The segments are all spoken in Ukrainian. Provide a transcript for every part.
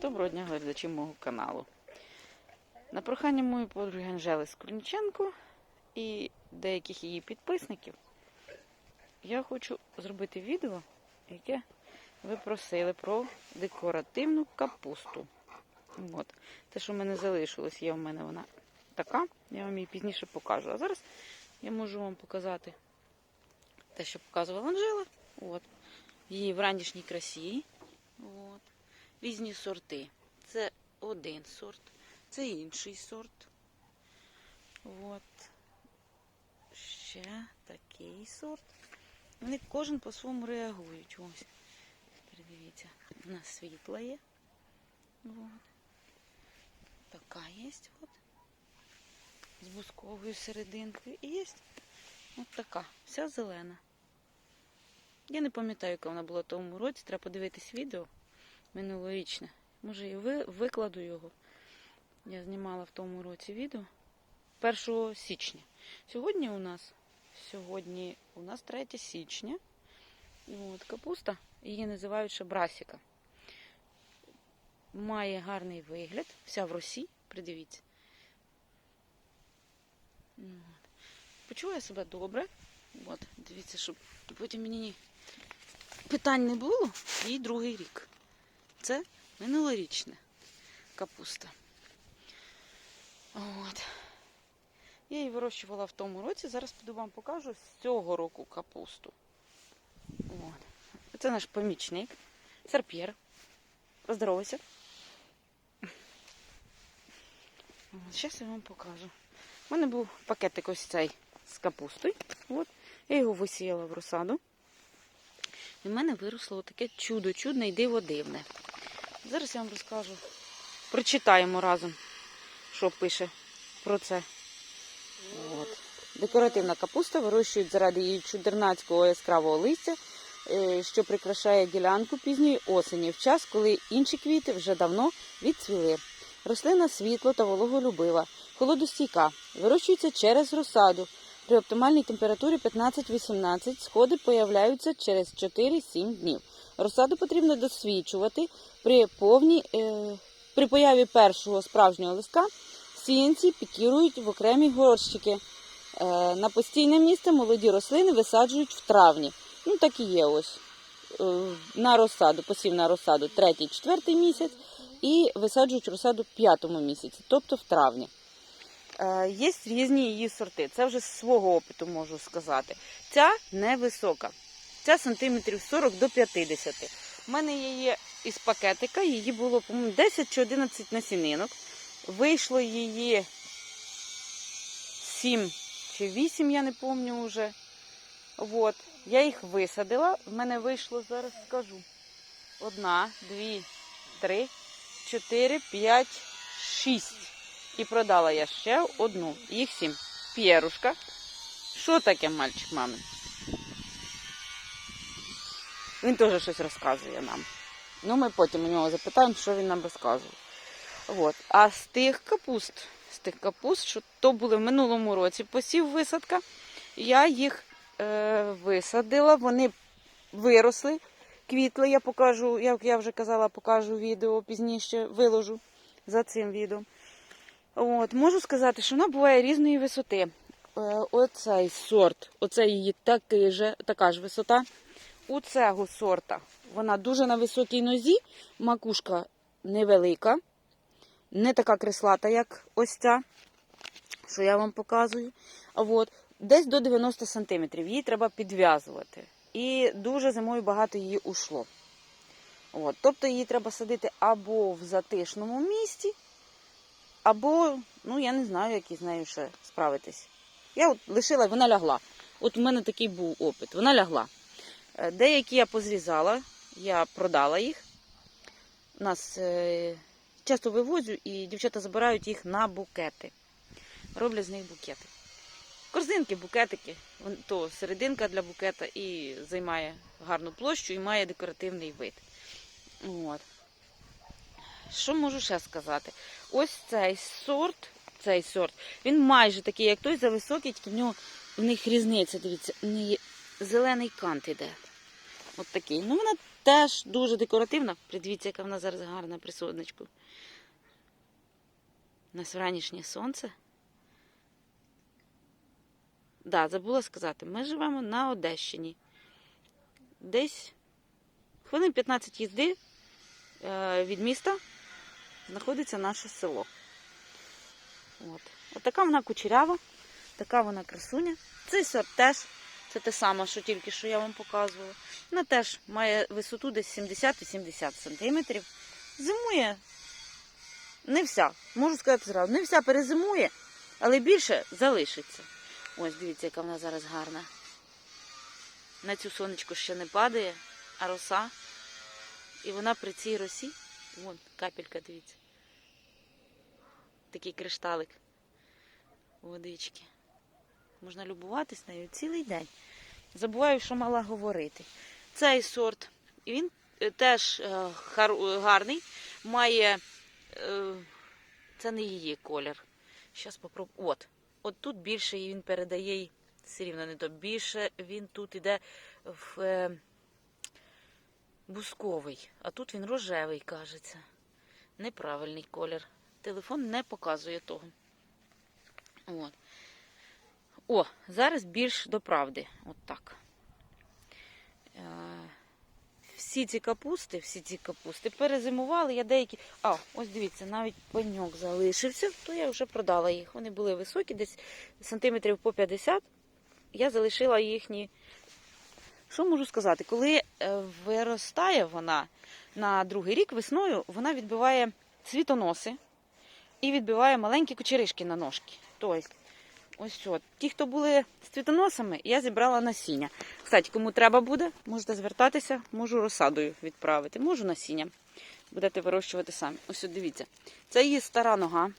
Доброго дня, глядачі мого каналу. На прохання моєї подруги Анжели Скорніченко і деяких її підписників я хочу зробити відео, яке ви просили про декоративну капусту. От. Те, що в мене залишилось, є в мене вона така, я вам її пізніше покажу. А зараз я можу вам показати те, що показувала Анжела. От. Її в ранішній красі. От. Різні сорти. Це один сорт, це інший сорт. От. Ще такий сорт. Вони кожен по-своєму реагують. Ось. Передивіться, у нас світла є. От. Така є. От. З бусковою серединкою. І є от така, вся зелена. Я не пам'ятаю, яка вона була в тому році. Треба подивитись відео минулорічне. Може, і ви, викладу його. Я знімала в тому році відео 1 січня. Сьогодні у нас сьогодні у нас 3 січня. От, капуста, її називають ще брасіка. Має гарний вигляд, вся в росі, придивіться. От. Почуваю себе добре. От, дивіться, щоб потім мені питань не було. Їй другий рік. Це минулорічна капуста. От. Я її вирощувала в тому році. Зараз піду вам покажу з цього року капусту. От. Це наш помічник. Серп'єр. Поздоровайся. Зараз я вам покажу. У мене був пакетик ось цей з капустою. От. Я його висіяла в розсаду. І в мене виросло таке чудо, чудне і диво дивне. Зараз я вам розкажу. Прочитаємо разом, що пише про це. От. Декоративна капуста вирощують заради її чудернацького яскравого листя, е, що прикрашає ділянку пізньої осені, в час, коли інші квіти вже давно відцвіли. Рослина світло та вологолюбива, холодостійка, вирощується через розсаду. При оптимальній температурі 15-18 сходи появляються через 4-7 днів. Розсаду потрібно досвідчувати при повній, е, при появі першого справжнього листка. Сіянці пікірують в окремі горщики. Е, на постійне місце молоді рослини висаджують в травні. Ну так і є ось. Е, на розсаду, посів на розсаду третій, четвертий місяць і висаджують розсаду в п'ятому місяці, тобто в травні. Є різні її сорти. Це вже з свого опиту можу сказати. Ця невисока. Ця сантиметрів 40 до 50. У мене її із пакетика, її було, по-моєму, 10 чи 11 насінинок. Вийшло її 7 чи 8, я не пам'ятаю вже. От. Я їх висадила. В мене вийшло, зараз скажу. Одна, дві, три, чотири, п'ять, шість. І продала я ще одну. Їх сім. П'єрушка. Що таке мальчик мамин? Він теж щось розказує нам. Ну, ми потім у нього запитаємо, що він нам розказує. От. А з тих капуст, з тих капуст, що то були в минулому році посів висадка, я їх е, висадила, вони виросли, квітли. Я покажу, як я вже казала, покажу відео пізніше, виложу за цим відео. От, можу сказати, що вона буває різної висоти. Е, оцей сорт, оце її такий же, така ж висота. У цього сорта вона дуже на високій нозі, макушка невелика, не така креслата, як ось ця, що я вам показую. От, десь до 90 см. Її треба підв'язувати. І дуже зимою багато її ушло. От, тобто її треба садити або в затишному місці, або, ну я не знаю, як із нею ще справитись. Я от лишила, вона лягла. От у мене такий був опит. Вона лягла. Е, Деякі я позрізала, я продала їх. Нас е, часто вивозю, і дівчата забирають їх на букети. Роблять з них букети. Корзинки, букетики, то серединка для букета і займає гарну площу і має декоративний вид. От. Що можу ще сказати? Ось цей сорт, цей сорт, він майже такий, як той, зависокий, тільки в нього в них різниця, дивіться, зелений кант іде. От такий. Ну, вона теж дуже декоративна. Придивіться, яка вона зараз гарна при сонечку. У нас вранішнє сонце. Да, забула сказати, ми живемо на Одещині. Десь хвилин 15 їзди е, від міста знаходиться наше село. От. От така вона кучерява, така вона красуня. Цей сорт теж, це те саме, що тільки що я вам показувала. Вона теж має висоту десь 70-80 см. Зимує не вся, можу сказати зразу, не вся перезимує, але більше залишиться. Ось дивіться, яка вона зараз гарна. На цю сонечко ще не падає, а роса. І вона при цій росі, вон капелька, дивіться. Такий кришталик водички. Можна любуватись нею цілий день. Забуваю, що мала говорити. Цей сорт, він е, теж е, гарний, має. е, Це не її колір. Зараз попробую. От. От тут більше він передає їй все рівно не то. Більше він тут іде в е, бусковий, а тут він рожевий, кажеться. Неправильний колір. Телефон не показує того. От. О, зараз більш до правди. От так. Е, всі ці капусти, всі ці капусти перезимували. Я деякі. А, ось дивіться, навіть пеньок залишився, то я вже продала їх. Вони були високі, десь сантиметрів по 50. Я залишила їхні. Що можу сказати? Коли е, виростає вона на другий рік весною, вона відбиває цвітоноси і відбиває маленькі кучеришки на ножки. Тобто, ось от. Ті, хто були з цвітоносами, я зібрала насіння. Кстати, кому треба буде, можете звертатися, можу розсадою відправити, можу насіння. Будете вирощувати самі. Ось от дивіться. Це її стара нога.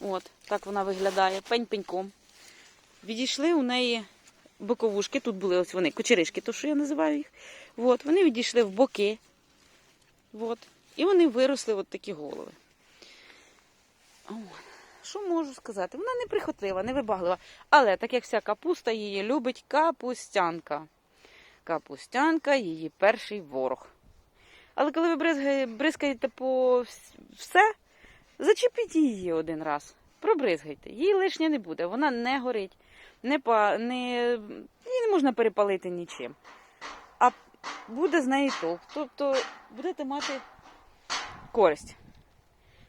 От, так вона виглядає, пень пеньком. Відійшли у неї боковушки, тут були ось вони, кучеришки, то що я називаю їх. От, вони відійшли в боки. От. І вони виросли от такі голови. От. Що можу сказати? Вона не прихотлива, не вибаглива. Але так як вся капуста її любить капустянка. Капустянка її перший ворог. Але коли ви бризкаєте по все, зачепіть її один раз. Пробризгайте. Їй лишнє не буде. Вона не горить, не па, не, її не можна перепалити нічим. А буде з неї толк. Тобто будете мати користь.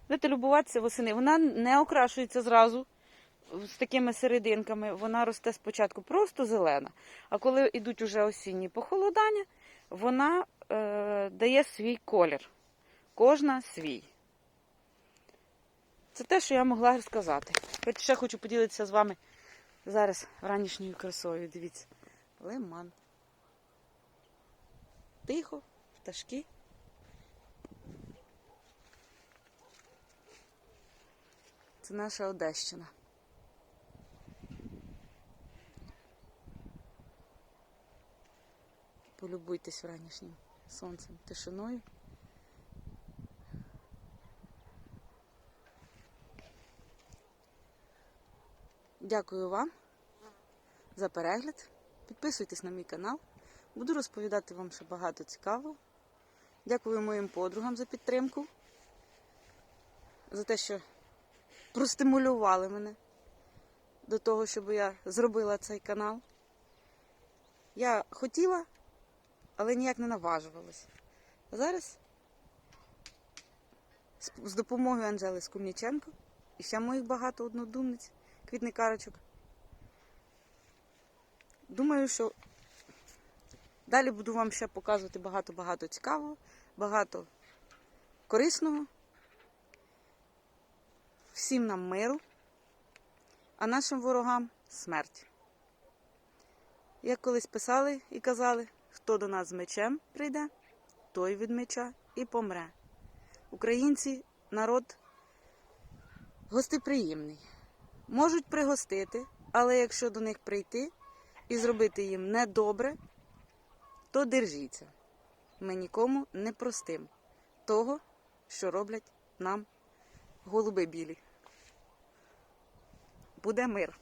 Будете любуватися восени. Вона не окрашується зразу з такими серединками. Вона росте спочатку просто зелена. А коли йдуть уже осінні похолодання, вона е, дає свій колір. Кожна свій. Це те, що я могла розказати. Хоч ще хочу поділитися з вами зараз ранішньою красою. Дивіться. Лиман. Тихо, пташки. Це наша Одещина. Полюбуйтесь вранішнім сонцем, тишиною. Дякую вам за перегляд. Підписуйтесь на мій канал. Буду розповідати вам ще багато цікавого. Дякую моїм подругам за підтримку, за те, що простимулювали мене до того, щоб я зробила цей канал. Я хотіла, але ніяк не наважувалась. А зараз з допомогою Анжели Скумніченко і ще моїх багато однодумниць, квітникарочок. Думаю, що далі буду вам ще показувати багато-багато цікавого, багато корисного. Всім нам миру, а нашим ворогам смерть. Як колись писали і казали, хто до нас з мечем прийде, той від меча і помре. Українці народ гостеприємний. Можуть пригостити, але якщо до них прийти і зробити їм недобре, то держіться. Ми нікому не простим того, що роблять нам голуби білі. Буде мир.